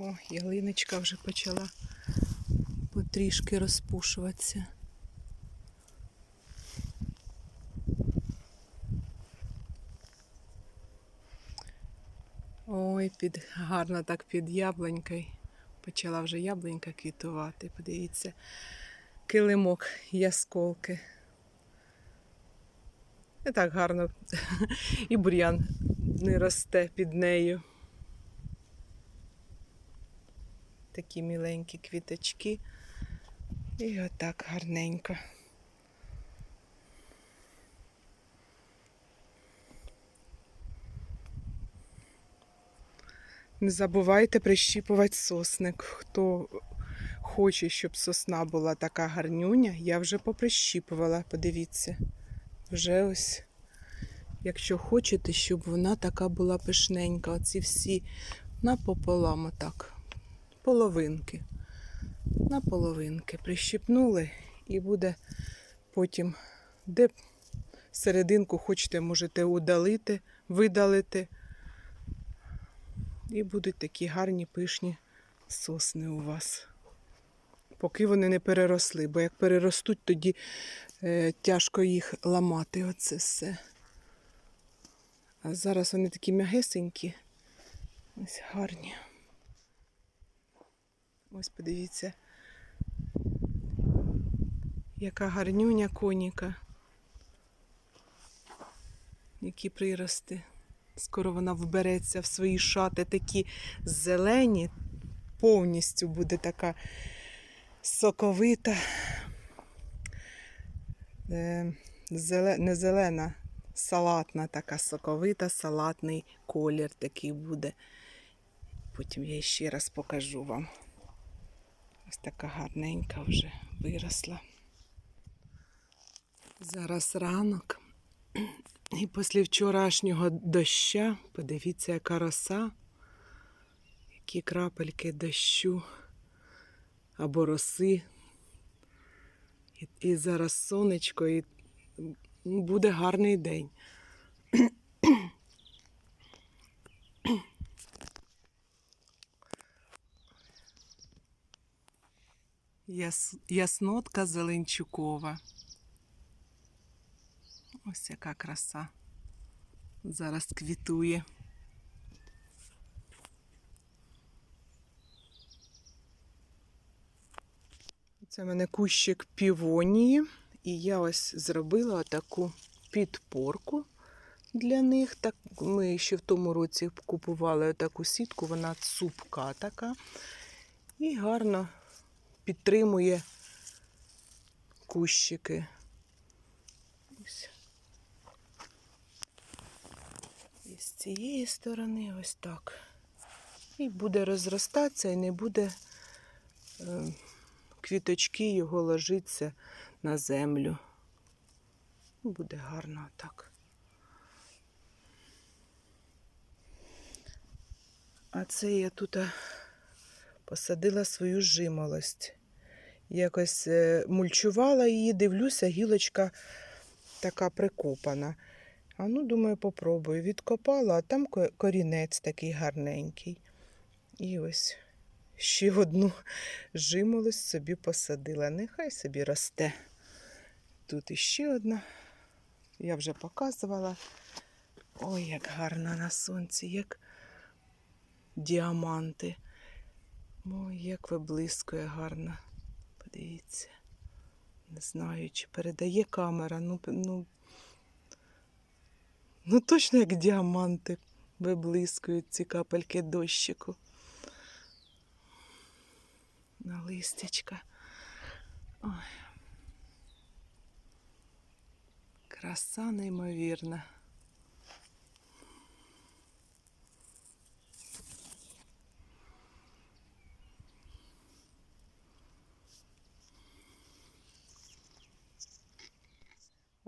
О, ялиночка вже почала потрішки розпушуватися. Ой, під, гарно так під яблунькою. Почала вже яблунька квітувати. Подивіться, килимок ясколки. Не так гарно. І бур'ян не росте під нею. Такі міленькі квіточки. І отак гарненько. Не забувайте прищіпувати сосник. Хто хоче, щоб сосна була така гарнюня, я вже поприщіпувала, подивіться. Вже ось, якщо хочете, щоб вона така була пишненька, оці всі напополам отак, половинки. На половинки прищипнули і буде потім, де серединку хочете, можете удалити, видалити. І будуть такі гарні пишні сосни у вас. Поки вони не переросли, бо як переростуть, тоді е, тяжко їх ламати. Оце все. А зараз вони такі м'ягесенькі. Ось гарні. Ось подивіться, яка гарнюня коніка. Які прирости. Скоро вона вбереться в свої шати такі зелені, повністю буде така соковита, е, не зелена, салатна така соковита, салатний колір такий буде. Потім я ще раз покажу вам. Ось така гарненька вже виросла. Зараз ранок. І після вчорашнього доща, подивіться, яка роса, які крапельки дощу або роси. І, зараз сонечко, і буде гарний день. Яс, яснотка Зеленчукова. Ось яка краса. Зараз квітує. Це в мене кущик півонії. І я ось зробила таку підпорку для них. Так, ми ще в тому році купували таку сітку, вона цупка така. І гарно підтримує кущики. Ось. І з цієї сторони ось так. І буде розростатися, і не буде е, квіточки його ложитися на землю. Буде гарно так. А це я тут е, посадила свою жимолость. Якось е, мульчувала її, дивлюся, гілочка така прикопана. А ну, думаю, попробую. Відкопала, а там корінець такий гарненький. І ось ще одну жимолость собі посадила. Нехай собі росте. Тут іще одна. Я вже показувала. Ой, як гарно на сонці, як діаманти. Ой, як виблискує гарно. Подивіться. Не знаю, чи передає камера. Ну, ну, ну точно як діаманти виблискують ці капельки дощику. На листячка. Ой. Краса неймовірна.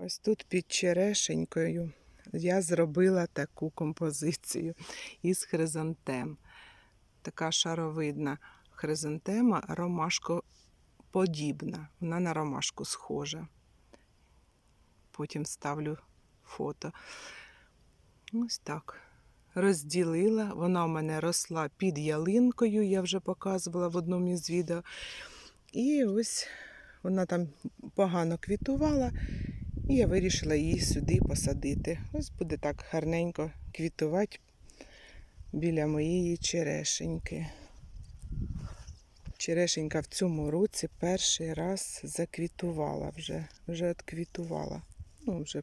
Ось тут під черешенькою я зробила таку композицію із хризантем. Така шаровидна хризантема ромашкоподібна. Вона на ромашку схожа. Потім ставлю фото. Ось так. розділила. Вона у мене росла під ялинкою, я вже показувала в одному із відео. І ось вона там погано квітувала, і я вирішила її сюди посадити. Ось буде так гарненько квітувати біля моєї черешеньки. Черешенька в цьому році перший раз заквітувала вже, вже отквітувала. Ну, вже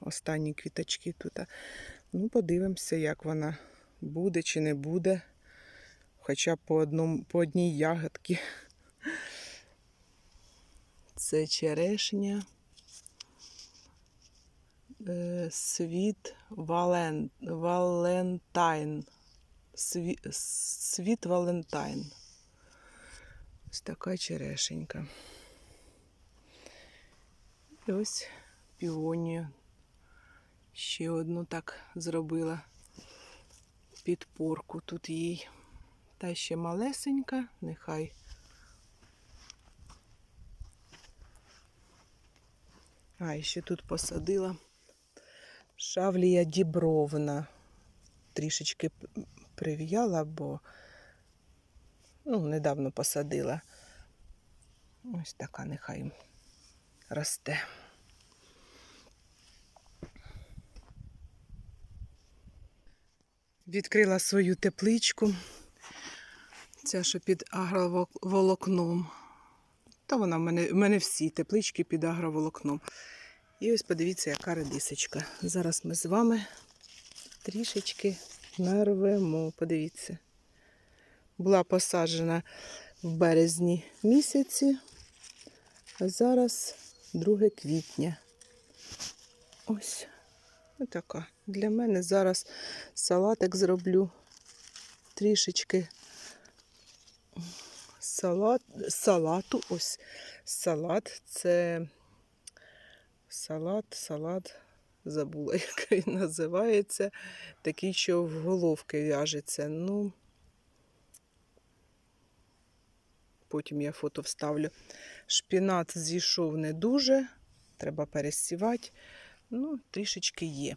останні квіточки тут. Ну, подивимося, як вона буде чи не буде. Хоча по, одному, по одній ягодці. Це черешня. Е, Світ Вален... Валентайн. Сві... Світ Валентайн. Ось така черешенька. І ось піонію. Ще одну так зробила підпорку тут їй. Та ще малесенька, нехай. А, і ще тут посадила шавлія дібровна. Трішечки прив'яла, бо ну, недавно посадила. Ось така нехай росте. Відкрила свою тепличку. Ця, що під агроволокном. Та вона в мене, в мене всі теплички під агроволокном. І ось подивіться, яка редисочка. Зараз ми з вами трішечки нарвемо. Подивіться. Була посаджена в березні місяці, а зараз 2 квітня. Ось. Отака. Для мене зараз салатик зроблю трішечки салат, салату. Ось салат. Це салат, салат. Забула, як він називається. Такий, що в головки в'яжеться. Ну, потім я фото вставлю. Шпінат зійшов не дуже. Треба пересівати. Ну, трішечки є.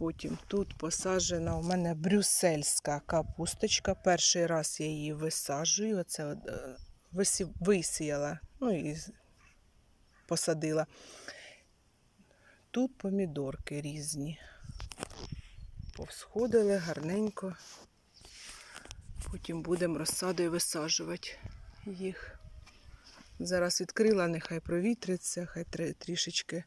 Потім тут посаджена у мене брюссельська капусточка. Перший раз я її висаджую. Оце е, висі- висіяла, ну і посадила. Тут помідорки різні. Повсходили гарненько. Потім будемо розсадою висаджувати їх. Зараз відкрила, нехай провітриться, хай трішечки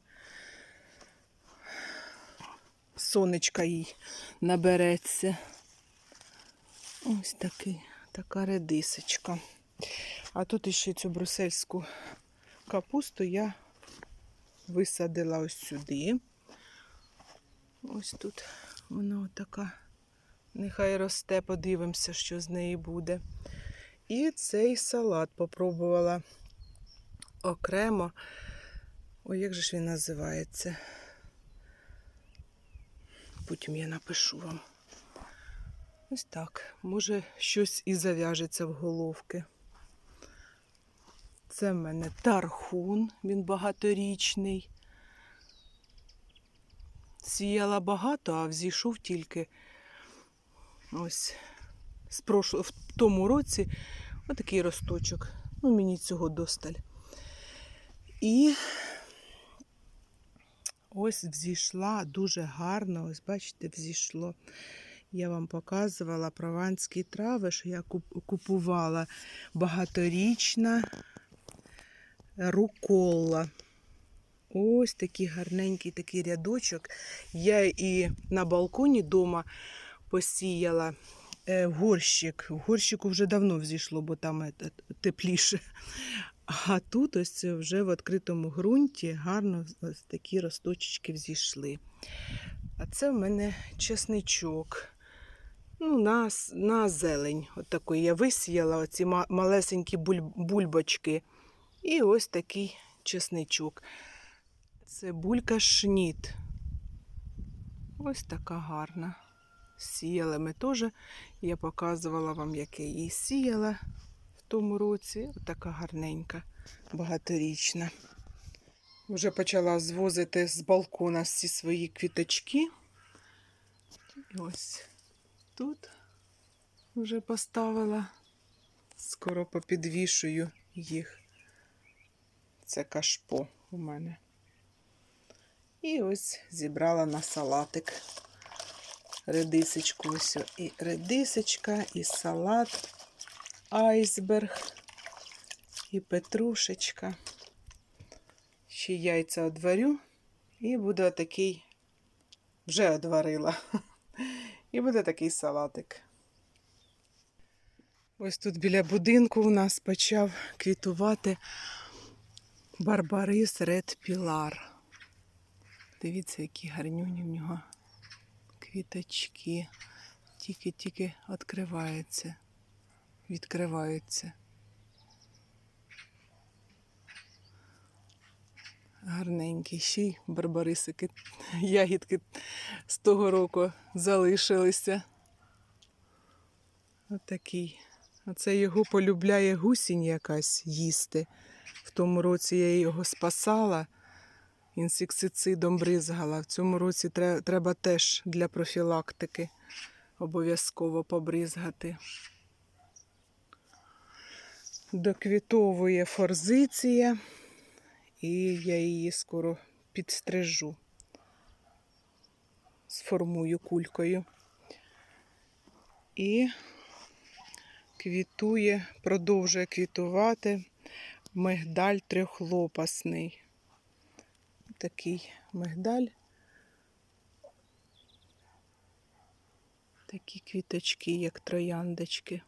сонечка їй набереться. Ось такий, така редисочка. А тут ще цю брусельську капусту я висадила ось сюди. Ось тут вона така. Нехай росте, подивимося, що з неї буде. І цей салат попробувала окремо. Ой, як же ж він називається? Потім я напишу вам. Ось так. Може, щось і зав'яжеться в головки. Це в мене тархун, він багаторічний. Сіяла багато, а взійшов тільки ось з прошло, в тому році отакий росточок. Ну, мені цього досталь. І ось взійшла дуже гарно. Ось бачите, взійшло. Я вам показувала прованські трави, що я купувала багаторічна рукола. Ось такий гарненький такий рядочок. Я і на балконі вдома посіяла е, горщик. В горщику вже давно взійшло, бо там е, тепліше. А тут ось вже в відкритому ґрунті гарно ось такі росточки взійшли. А це в мене чесничок. Ну, на, на зелень. От такий я висіяла оці малесенькі буль- бульбочки. І ось такий чесничок. Цибулька шніт. Ось така гарна. Сіяли ми теж. Я показувала вам, як я її сіяла тому році. Ось така гарненька, багаторічна. Вже почала звозити з балкона всі свої квіточки. І ось тут вже поставила. Скоро попідвішую їх. Це кашпо у мене. І ось зібрала на салатик редисочку. Ось і редисочка, і салат, айсберг, і петрушечка. Ще яйця одварю, і буде такий, вже одварила. І буде такий салатик. Ось тут біля будинку у нас почав квітувати барбарис Ред Пілар. Дивіться, які гарнюні в нього квіточки. Тільки-тільки відкриваються, відкриваються. Гарненький. Ще й барбарисики, ягідки з того року залишилися. Отакий. Оце його полюбляє гусінь якась їсти. В тому році я його спасала, інсектицидом бризгала. В цьому році треба теж для профілактики обов'язково побризгати. Доквітовує форзиція, і я її скоро підстрижу. Сформую кулькою. І квітує, продовжує квітувати мигдаль трьохлопасний. Такий мигдаль. Такі квіточки, як трояндочки.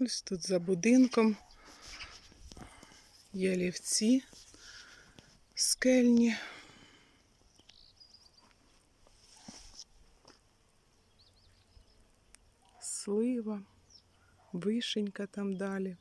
Ось тут за будинком ялівці скельні. Слива, вишенька там далі.